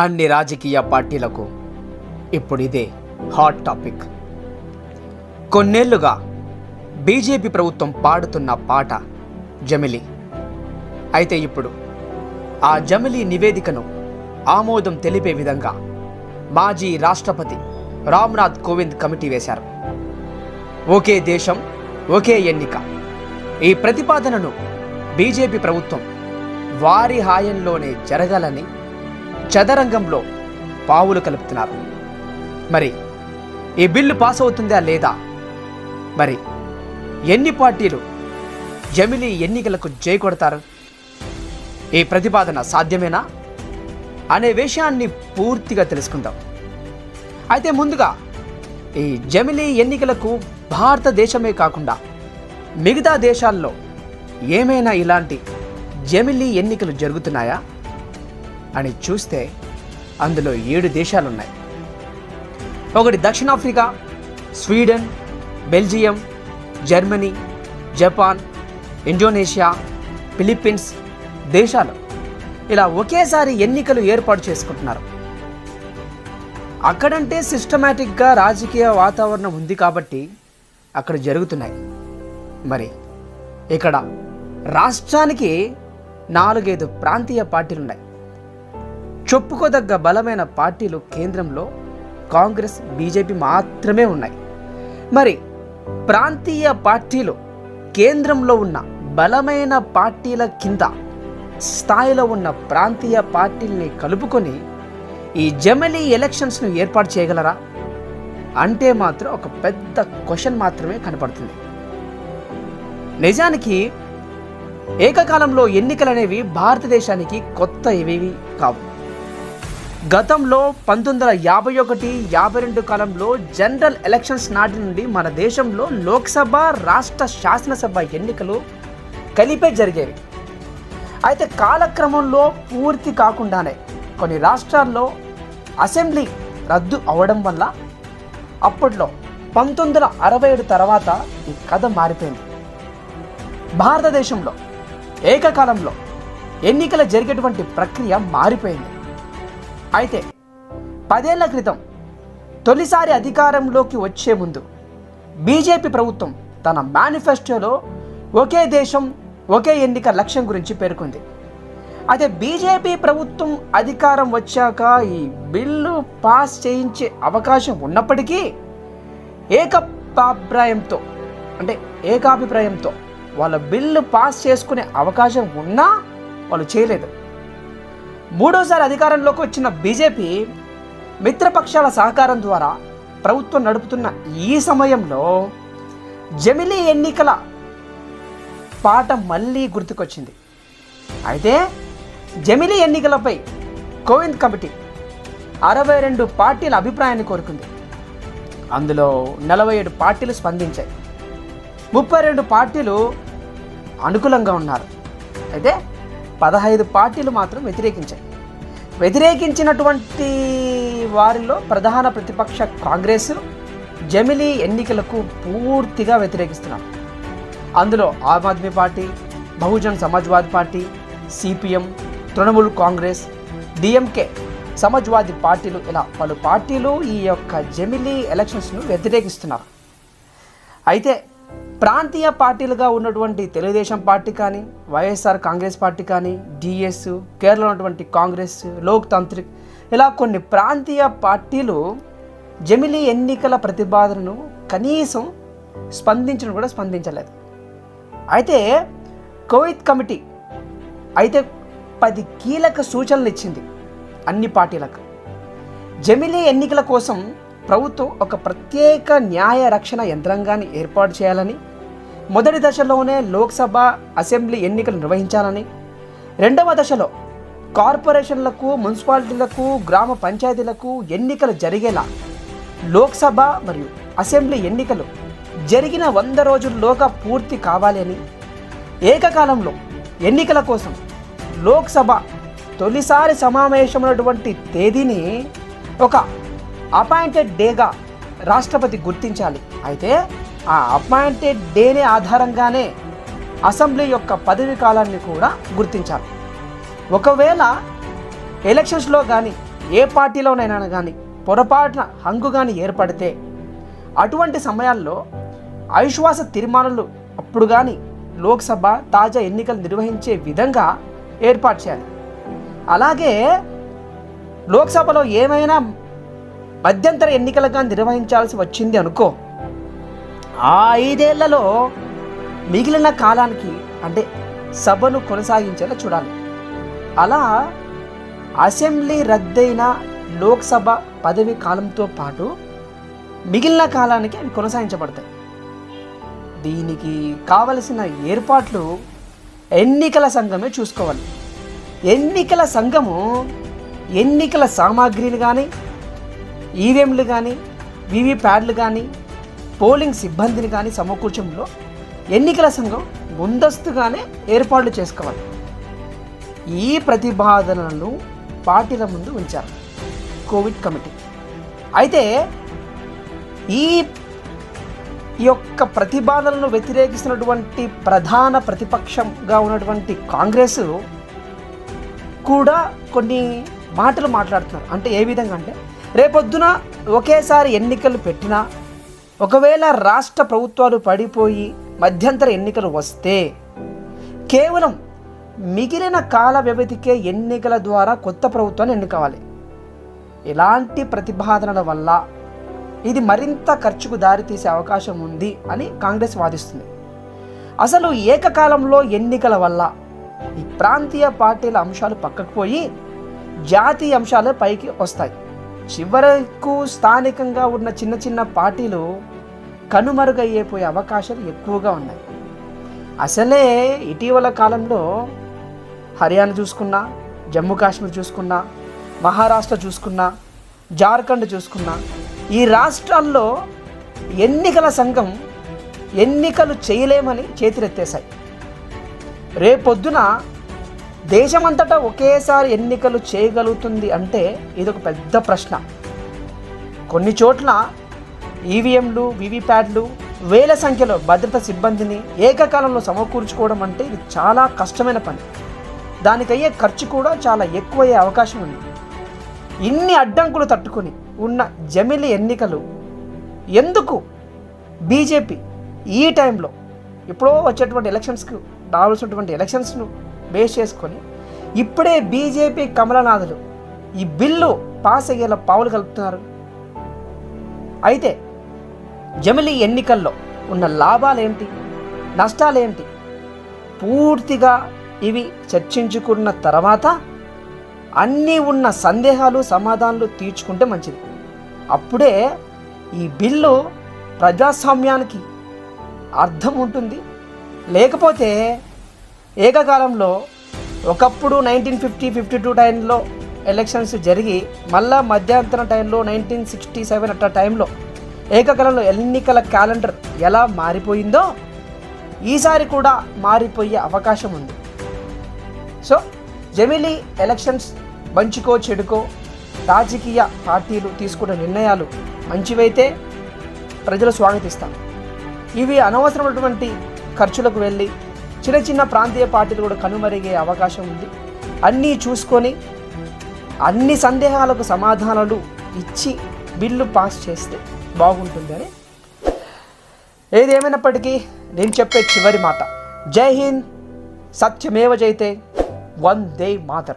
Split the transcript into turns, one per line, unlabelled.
అన్ని రాజకీయ పార్టీలకు ఇప్పుడు ఇదే హాట్ టాపిక్ కొన్నేళ్ళుగా బీజేపీ ప్రభుత్వం పాడుతున్న పాట జమిలి. అయితే ఇప్పుడు ఆ జమిలి నివేదికను ఆమోదం తెలిపే విధంగా మాజీ రాష్ట్రపతి రామ్నాథ్ కోవింద్ కమిటీ వేశారు. ఒకే దేశం ఒకే ఎన్నిక. ఈ ప్రతిపాదనను బీజేపీ ప్రభుత్వం వారి హాయంలోనే జరగాలని చదరంగంలో పావులు కలుపుతున్నారు. మరి ఈ బిల్లు పాస్ అవుతుందా లేదా? మరి ఎన్ని పార్టీలు జమిలీ ఎన్నికలకు జై కొడతారు? ఈ ప్రతిపాదన సాధ్యమేనా? అనే విషయాన్ని పూర్తిగా తెలుసుకుందాం. అయితే ముందుగా ఈ జమిలీ ఎన్నికలకు భారతదేశమే కాకుండా మిగతా దేశాల్లో ఏమైనా ఇలాంటి జమిలీ ఎన్నికలు జరుగుతున్నాయా? అని చూస్తే అందులో ఏడు దేశాలున్నాయి. ఒకటి దక్షిణాఫ్రికా Sweden Belgium Germany Japan Indonesia Philippines దేశాలు ఇలా ఒకేసారి ఎన్నికలు ఏర్పాటు చేసుకుంటున్నారు. అక్కడంటే సిస్టమేటిక్గా రాజకీయ వాతావరణం ఉంది కాబట్టి అక్కడ జరుగుతున్నాయి. మరి ఇక్కడ రాష్ట్రానికి నాలుగైదు ప్రాంతీయ పార్టీలు ఉన్నాయి చెప్పుకోదగ్గ బలమైన పార్టీలు కేంద్రంలో కాంగ్రెస్ బీజేపీ మాత్రమే ఉన్నాయి. మరి ప్రాంతీయ పార్టీలు కేంద్రంలో ఉన్న బలమైన పార్టీల కింద స్థాయిలో ఉన్న ప్రాంతీయ పార్టీల్ని కలుపుకొని ఈ జమిలీ ఎలక్షన్స్ను ఏర్పాటు చేయగలరా? అంటే మాత్రం ఒక పెద్ద క్వశ్చన్ మాత్రమే కనపడుతుంది. నిజానికి ఏకకాలంలో ఎన్నికలనేవి భారతదేశానికి కొత్త ఇవేవి కావు. గతంలో పంతొమ్మిది వందల యాభై ఒకటి యాభై రెండు కాలంలో జనరల్ ఎలక్షన్స్ నాటి నుండి మన దేశంలో లోక్సభ రాష్ట్ర శాసనసభ ఎన్నికలు కలిపే జరిగేవి. అయితే కాలక్రమంలో పూర్తి కాకుండానే కొన్ని రాష్ట్రాల్లో అసెంబ్లీ రద్దు అవడం వల్ల అప్పట్లో పంతొమ్మిది వందల అరవై ఏడు తర్వాత ఈ కథ మారిపోయింది. భారతదేశంలో ఏకకాలంలో ఎన్నికలు జరిగేటువంటి ప్రక్రియ మారిపోయింది. అయితే పదేళ్ళ క్రితం తొలిసారి అధికారంలోకి వచ్చే ముందు బీజేపీ ప్రభుత్వం తన మేనిఫెస్టోలో ఒకే దేశం ఒకే ఎన్నిక లక్ష్యం గురించి పేర్కొంది. అయితే బీజేపీ ప్రభుత్వం అధికారం వచ్చాక ఈ బిల్లు పాస్ చేయించే అవకాశం ఉన్నప్పటికీ ఏకాభిప్రాయంతో అంటే ఏకాభిప్రాయంతో వాళ్ళ బిల్లు పాస్ చేసుకునే అవకాశం ఉన్నా వాళ్ళు చేయలేదు. మూడోసారి అధికారంలోకి వచ్చిన బీజేపీ మిత్రపక్షాల సహకారం ద్వారా ప్రభుత్వం నడుపుతున్న ఈ సమయంలో జమిలీ ఎన్నికల పాట మళ్ళీ గుర్తుకొచ్చింది. అయితే జమిలీ ఎన్నికలపై కోవింద్ కమిటీ అరవై రెండు పార్టీల అభిప్రాయాన్ని కోరుకుంది. అందులో నలభై ఏడు పార్టీలు స్పందించాయి. ముప్పై రెండు పార్టీలు అనుకూలంగా ఉన్నారు. అయితే పదహైదు పార్టీలు మాత్రం వ్యతిరేకించాయి. వ్యతిరేకించినటువంటి వారిలో ప్రధాన ప్రతిపక్ష కాంగ్రెస్ జమిలీ ఎన్నికలకు పూర్తిగా వ్యతిరేకిస్తున్నారు. అందులో Aam Aadmi party Bahujan Samajwadi party CPM Trinamool Congress DMK Samajwadi పార్టీలు ఇలా పలు పార్టీలు ఈ యొక్క జమిలీ ఎలక్షన్స్ను వ్యతిరేకిస్తున్నారు. అయితే ప్రాంతీయ పార్టీలుగా ఉన్నటువంటి తెలుగుదేశం పార్టీ కానీ వైఎస్ఆర్ కాంగ్రెస్ పార్టీ కానీ డిఎస్ కేరళ ఉన్నటువంటి కాంగ్రెస్ లోక్ తాంత్రిక్ ఇలా కొన్ని ప్రాంతీయ పార్టీలు జమిలీ ఎన్నికల ప్రతిపాదనను కనీసం స్పందించడం కూడా స్పందించలేదు. అయితే కోవిత్ కమిటీ అయితే పది కీలక సూచనలు ఇచ్చింది అన్ని పార్టీలకు. జమిలీ ఎన్నికల కోసం ప్రభుత్వం ఒక ప్రత్యేక న్యాయ రక్షణ యంత్రాంగాన్ని ఏర్పాటు చేయాలని మొదటి దశలోనే లోక్సభ అసెంబ్లీ ఎన్నికలు నిర్వహించాలని రెండవ దశలో కార్పొరేషన్లకు మున్సిపాలిటీలకు గ్రామ పంచాయతీలకు ఎన్నికలు జరిగేలా లోక్సభ మరియు అసెంబ్లీ ఎన్నికలు జరిగిన వంద రోజుల్లోగా పూర్తి కావాలి అని ఏకకాలంలో ఎన్నికల కోసం లోక్సభ తొలిసారి సమావేశమైనటువంటి తేదీని ఒక అపాయింటెడ్ డేగా రాష్ట్రపతి గుర్తించాలి. అయితే ఆ అపాయింటెడ్ డేనే ఆధారంగానే అసెంబ్లీ యొక్క పదవి కాలాన్ని కూడా గుర్తించాలి. ఒకవేళ ఎలక్షన్స్లో కానీ ఏ పార్టీలోనైనా కానీ పొరపాటున హంగు కానీ ఏర్పడితే అటువంటి సమయాల్లో అవిశ్వాస తీర్మానాలు అప్పుడు కానీ లోక్సభ తాజా ఎన్నికలు నిర్వహించే విధంగా ఏర్పాటు చేయాలి. అలాగే లోక్సభలో ఏమైనా మధ్యంతర ఎన్నికలుగా నిర్వహించాల్సి వచ్చింది అనుకో ఆ ఐదేళ్ళలో మిగిలిన కాలానికి అంటే సభను కొనసాగించేలా చూడాలి. అలా అసెంబ్లీ రద్దయిన లోక్సభ పదవి కాలంతో పాటు మిగిలిన కాలానికి అవి కొనసాగించబడతాయి. దీనికి కావలసిన ఏర్పాట్లు ఎన్నికల సంఘమే చూసుకోవాలి. ఎన్నికల సంఘము ఎన్నికల సామాగ్రిని కానీ ఈవీఎంలు కానీ వీవీప్యాడ్లు కానీ పోలింగ్ సిబ్బందిని కానీ సమకూర్చడంలో ఎన్నికల సంఘం ముందస్తుగానే ఏర్పాట్లు చేసుకోవాలి. ఈ ప్రతిపాదనలను పార్టీల ముందు ఉంచారు కోవిడ్ కమిటీ. అయితే ఈ ఈ యొక్క ప్రతిపాదనను వ్యతిరేకిస్తున్నటువంటి ప్రధాన ప్రతిపక్షంగా ఉన్నటువంటి కాంగ్రెస్ కూడా కొన్ని మాటలు మాట్లాడుతున్నారు. అంటే ఏ విధంగా అంటే రేపొద్దున ఒకేసారి ఎన్నికలు పెట్టినా ఒకవేళ రాష్ట్ర ప్రభుత్వాలు పడిపోయి మధ్యంతర ఎన్నికలు వస్తే కేవలం మిగిలిన కాల వ్యవధికే ఎన్నికల ద్వారా కొత్త ప్రభుత్వాన్ని ఎన్నుకోవాలి. ఇలాంటి ప్రతిపాదనల వల్ల ఇది మరింత ఖర్చుకు దారితీసే అవకాశం ఉంది అని కాంగ్రెస్ వాదిస్తుంది. అసలు ఏకకాలంలో ఎన్నికల వల్ల ఈ ప్రాంతీయ పార్టీల అంశాలు పక్కకు పోయి జాతీయ అంశాలే పైకి వస్తాయి. చివరకు స్థానికంగా ఉన్న చిన్న చిన్న పార్టీలు కనుమరుగయ్యేపోయే అవకాశాలు ఎక్కువగా ఉన్నాయి. అసలే ఇటీవల కాలంలో హర్యానా చూసుకున్నా జమ్మూ కాశ్మీర్ చూసుకున్నా మహారాష్ట్ర చూసుకున్నా జార్ఖండ్ చూసుకున్నా ఈ రాష్ట్రాల్లో ఎన్నికల సంఘం ఎన్నికలు చేయలేమని చేతులెత్తేశాయి. రేపొద్దున దేశమంతటా ఒకేసారి ఎన్నికలు చేయగలుగుతుంది అంటే ఇది ఒక పెద్ద ప్రశ్న. కొన్ని చోట్ల ఈవీఎంలు వీవీప్యాడ్లు వేల సంఖ్యలో భద్రత సిబ్బందిని ఏకకాలంలో సమకూర్చుకోవడం అంటే ఇది చాలా కష్టమైన పని. దానికయ్యే ఖర్చు కూడా చాలా ఎక్కువయ్యే అవకాశం ఉంది. ఇన్ని అడ్డంకులు తట్టుకొని ఉన్న జమిలి ఎన్నికలు ఎందుకు బీజేపీ ఈ టైంలో ఎప్పుడో వచ్చేటువంటి ఎలక్షన్స్కి రావాల్సినటువంటి ఎలక్షన్స్ను బేస్ చేసుకొని ఇప్పుడే బీజేపీ కమలనాథులు ఈ బిల్లు పాస్ అయ్యేలా పావులు కలుపుతున్నారు. అయితే జమిలి ఎన్నికల్లో ఉన్న లాభాలేంటి? నష్టాలేంటి? పూర్తిగా ఇవి చర్చించుకున్న తర్వాత అన్నీ ఉన్న సందేహాలు సమాధానాలు తీర్చుకుంటే మంచిది. అప్పుడే ఈ బిల్లు ప్రజాస్వామ్యానికి అర్థం ఉంటుంది. లేకపోతే ఏకకాలంలో ఒకప్పుడు నైన్టీన్ ఫిఫ్టీ ఫిఫ్టీ టూ టైంలో ఎలక్షన్స్ జరిగి మళ్ళా మధ్యాంతరం టైంలో నైన్టీన్ సిక్స్టీ సెవెన్ అట్ట టైంలో ఏకకాలంలో ఎన్నికల క్యాలెండర్ ఎలా మారిపోయిందో ఈసారి కూడా మారిపోయే అవకాశం ఉంది. సో జమిలీ ఎలక్షన్స్ మంచికో చెడుకో రాజకీయ పార్టీలు తీసుకున్న నిర్ణయాలు మంచివైతే ప్రజలు స్వాగతిస్తాం. ఇవి అనవసరమైనటువంటి ఖర్చులకు వెళ్ళి చిన్న చిన్న ప్రాంతీయ పార్టీలు కూడా కనుమరిగే అవకాశం ఉంది. అన్నీ చూసుకొని అన్ని సందేహాలకు సమాధానాలు ఇచ్చి బిల్లు పాస్ చేస్తే బాగుంటుంది అని ఏది నేను చెప్పే చివరి మాట. జై హింద్. సత్యమేవ జైతే. వందే మాతరం.